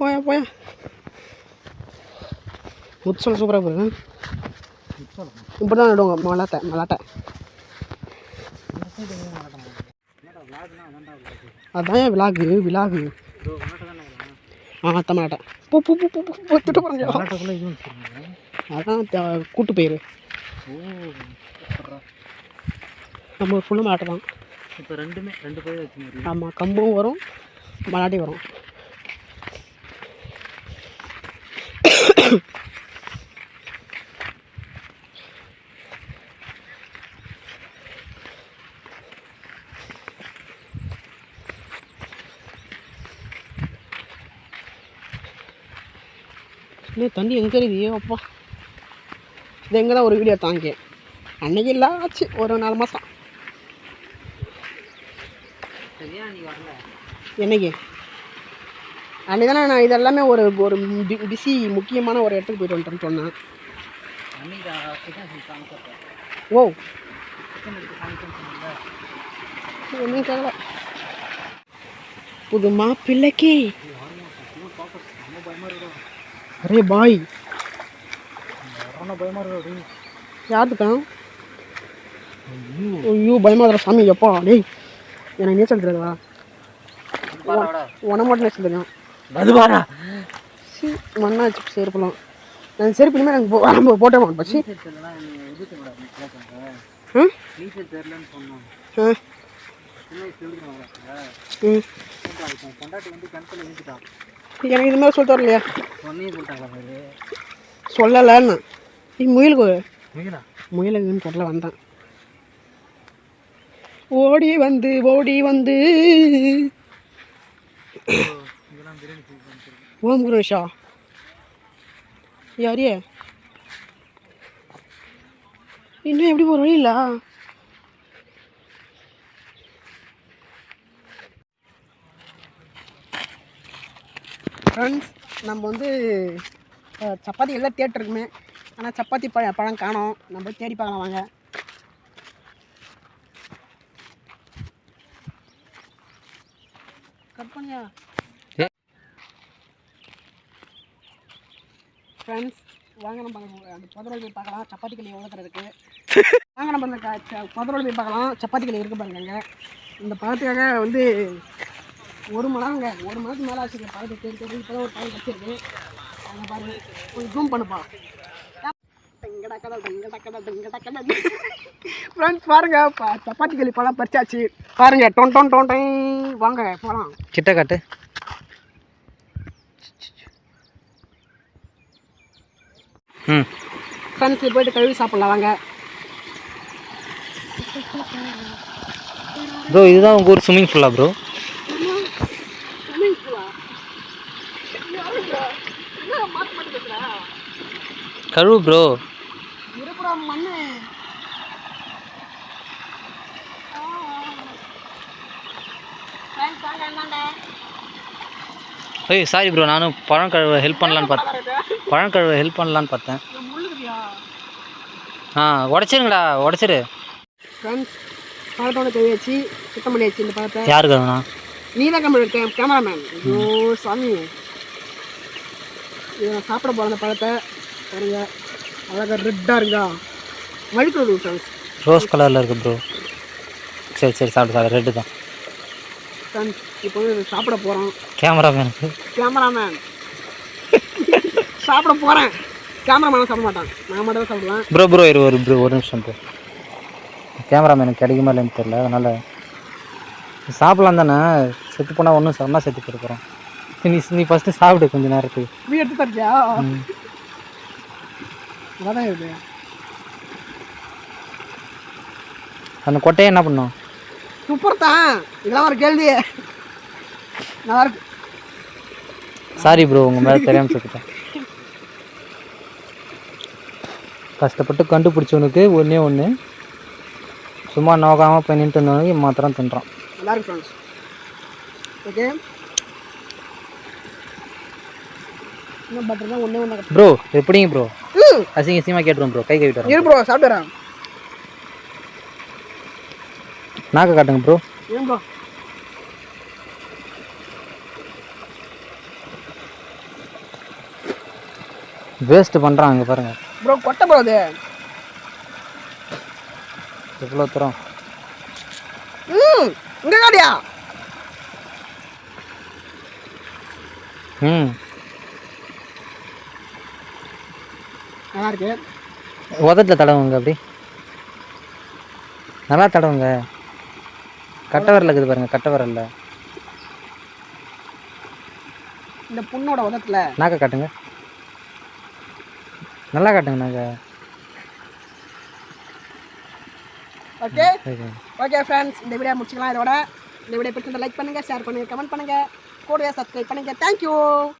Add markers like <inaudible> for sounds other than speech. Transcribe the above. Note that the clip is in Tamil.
போயா போயா முச்சல் சூப்பராக போகுது இப்படி தான் நடுவாங்க மலாட்டை மலாட்டை அதான் என் விலாகு விலாகு ஆ தமிழ்நாட்டை பூ பூ பூ பூ பூ திட்டு போகிறாங்க அதான் கூட்டு பயிர் நம்ம ஃபுல்லும் மலாட்டை தான் இப்போ ரெண்டுமே ரெண்டு வச்சுருக்கீங்க ஆமாம் கம்பும் வரும் மலாட்டி வரும் இன்னும் தண்ணி எங்கே இருக்குது? அப்பா. இது எங்கே தான் ஒரு வீடியோ தாங்க அன்னைக்கு இல்லை ஆச்சு ஒரு நாலு மாதம் என்னைக்கு? அன்னைக்கு தானே நான் இதெல்லாமே ஒரு ஒரு பிஸி முக்கியமான ஒரு இடத்துக்கு போயிட்டு வந்துட்டேன்னு சொன்னேன். ஓ. ஒன்றும் கேட்கல புது மாப்பிள்ளைக்கு. அரே பாய். யாருக்கான் ஐயோ பயமா இருக்கிற சாமி எப்பா? டேய் எனக்கு நீச்சல் தெரியாதா? உன மட்டும் நீச்சல் தெரியும். அதுவாரா சி மண்ணா வச்சு செருப்பலாம் நான் செருப்பு இனிமேல் எனக்கு போ- நம்ம போட்டே மாட்டேன் பச்சி நீச்சல் தெரியலனா நீ எதுக்கு கூட நீ கேட்காங்க ம்? நீச்சல் தெரியலன்னு சொன்னான் ஆ. சின்ன வயசுல எழுதுறாங்க ம். பொண்டாட்டி வந்து கிணத்துல எழுதிட்டான் எனக்கு இது மாதிரி சொல்லிட்டு வரலையா? சொல்லலைன்னு. நீ முயலுக்கு முயலுக்குன்னு சொல்ல வந்தேன். ஓடி வந்து ஓடி வந்து. ஓம் குருஷா யாரியே இன்னும் எப்படி ஒரு வழி ஃப்ரெண்ட்ஸ் நம்ம வந்து சப்பாத்தி எல்லாம் தேட்டருக்குமே. ஆனால் சப்பாத்தி பழ பழம் காணோம். நம்ம தேடி பார்க்கலாம் வாங்க. கட் பண்ணியா? ஃப்ரெண்ட்ஸ் வாங்க நம்ம அந்த புதரோடு போய் பார்க்கலாம். சப்பாத்தி களி இருக்கு? <laughs> வாங்க நம்ம அந்த புதரோடு போய் பார்க்கலாம். சப்பாத்தி களி இருக்கு பாருங்க. இந்த பழத்துக்காக வந்து ஒரு மணி நேரங்க ஒரு மணி நேரத்துக்கு மேலே ஆச்சு பழத்தை தேடி தேடி இப்போ ஒரு பழம் வச்சிருக்கு. அங்கே பாருங்க கொஞ்சம் ஜூம் பண்ணுப்பா. ஃப்ரெண்ட்ஸ் பாருங்க சப்பாத்தி களி பழம் பறிச்சாச்சு. பாருங்க டொன் டொன் டொன் டொன். வாங்க போகலாம் கிட்ட காட்டு. ம். ஃப்ரெண்ட்ஸ் போயிட்டு கழுவி சாப்பிடலாம் வாங்க. ப்ரோ இதுதான் உங்கள் ஊர் ஸ்விம்மிங் ஃபூலா ப்ரோ? கழுவு ப்ரோ. ஏய் சாரி ப்ரோ நானும் பழம் கழுவ ஹெல்ப் பண்ணலான்னு பார்த்தேன் பழம் கழுவ ஹெல்ப் பண்ணலான்னு பார்த்தேன் ஆ உடச்சிருங்கடா உடச்சிரு. பழத்தோட கழுவி வச்சு சுத்தம் பண்ணியாச்சு இந்த பழத்தை. யாருக்கு அதுண்ணா நீ தான் கேமரா கேமராமேன் ஐயோ சாமி. இதை நான் சாப்பிட போகிற அந்த பழத்தை. பாருங்க அழகாக ரெட்டாக இருக்கா ஃப்ரெண்ட்ஸ் ரோஸ் கலரில் இருக்கு ப்ரோ சரி சரி சாப்பிடு சாப்பிடு. ரெட்டு தான். ஃப்ரெண்ட்ஸ் இப்போ வந்து சாப்பிட போகிறோம் கேமராமேனுக்கு கேமராமேன் சாப்பிட போகிறேன் கேமராமேன் சாப்பிட மாட்டான். நான் மட்டும் தான் சாப்பிடுவேன். ப்ரோ ப்ரோ இரு ஒரு ப்ரோ ஒரு நிமிஷம் ப்ரோ கேமராமேனுக்கு கிடைக்குமா இல்லைன்னு தெரியல அதனால் சாப்பிடலாம் தானே. செத்து போனால் ஒன்றும் சொன்னால் செத்து போயிருக்கிறோம் நீ நீ ஃபஸ்ட்டு சாப்பிடு கொஞ்ச நேரத்துக்கு. நீ எடுத்து. அதான் இருக்கு அந்த கொட்டையை என்ன பண்ணும்? சூப்பர் தான் இதெல்லாம் ஒரு கேள்வி. நல்லா இருக்கு. சாரி ப்ரோ உங்கள் மேலே தெரியாமல் சொல்லிட்டேன். கஷ்டப்பட்டு கண்டுபிடிச்சவனுக்கு ஒன்றே ஒன்று சும்மா நோக்காமல் போய் நின்றுட்டு இருந்தவனுக்கு மாத்திரம் தின்றான் நல்லா இருக்கு ஃப்ரெண்ட்ஸ் ஓகே ப்ரோ எப்படிங்க ப்ரோ அசிங்க அசிங்கமாக கேட்டுருவோம் ப்ரோ கை கை இரு ப்ரோ சாப்பிட்டுறேன் நாக்க காட்டுங்க ப்ரோ வேஸ்ட் பண்ணுறான் அங்கே பாருங்க. ப்ரோ கொட்டை ப்ரோ அது. எவ்வளோ தூரம். ம் இங்கே காடியா ம். நல்லா இருக்கு உதட்டில் தடவுங்க அப்படி. நல்லா தடவுங்க. கட்டை விரல் இருக்குது பாருங்க கட்டை இந்த புண்ணோட உதத்துல நாக்க காட்டுங்க. நல்லா காட்டுங்க நாக்க. ஓகே ஓகே ஓகே ஃப்ரெண்ட்ஸ் இந்த வீடியோ முடிச்சுக்கலாம். இதோட இந்த வீடியோ பிடிச்சிருந்தா லைக் பண்ணுங்கள் ஷேர் பண்ணுங்கள் கமெண்ட் பண்ணுங்கள் கூடவே சப்ஸ்கிரைப் பண்ணுங்கள் தேங்க்யூ